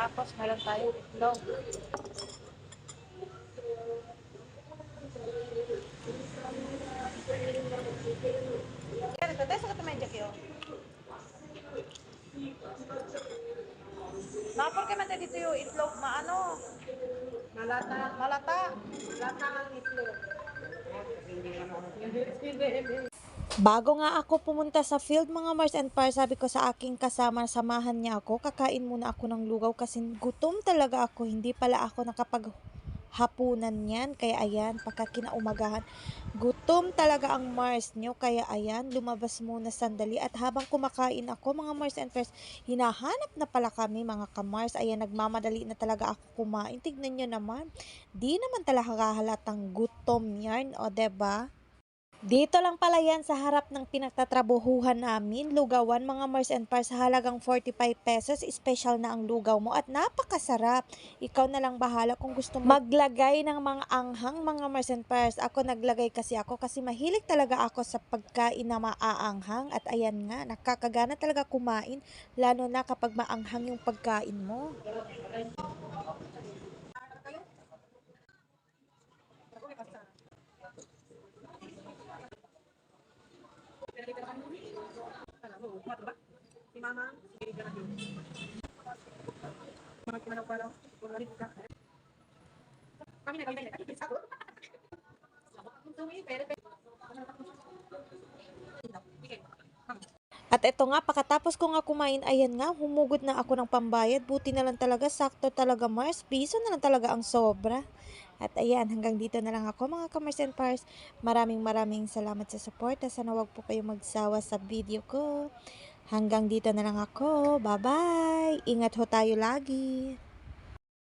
Tapos meron tayong itlog. Kaya ito, tayo sa kayo. Napor ka man tayo dito yung itlog, maano? Malata. Malata. Malata ang itlog. Bago nga ako pumunta sa field mga Mars and Pars, sabi ko sa aking kasama, samahan niya ako, kakain muna ako ng lugaw kasi gutom talaga ako, hindi pala ako nakapag hapunan yan, kaya ayan, pagka kinaumagahan, gutom talaga ang Mars nyo, kaya ayan, lumabas muna sandali, at habang kumakain ako, mga Mars and Pars, hinahanap na pala kami, mga kamars, ayan, nagmamadali na talaga ako kumain, tignan nyo naman, di naman talaga halatang gutom yan, o ba? Dito lang pala yan sa harap ng pinagtatrabuhuhan namin, lugawan mga Mars and Pars sa halagang 45 pesos, special na ang lugaw mo at napakasarap. Ikaw na lang bahala kung gusto mo maglagay ng mga anghang mga Mars and Pars. Ako naglagay kasi ako kasi mahilig talaga ako sa pagkain na maaanghang at ayan nga, nakakagana talaga kumain lalo na kapag maanghang yung pagkain mo. Si mama, pero. At eto nga, pakatapos ko nga kumain, ayan nga, humugot na ako ng pambayad. Buti na lang talaga, sakto talaga Mars. Piso na lang talaga ang sobra. At ayan, hanggang dito na lang ako mga kamars and pars. Maraming maraming salamat sa support. Sana wag po kayo magsawa sa video ko. Hanggang dito na lang ako. Bye-bye! Ingat ho tayo lagi!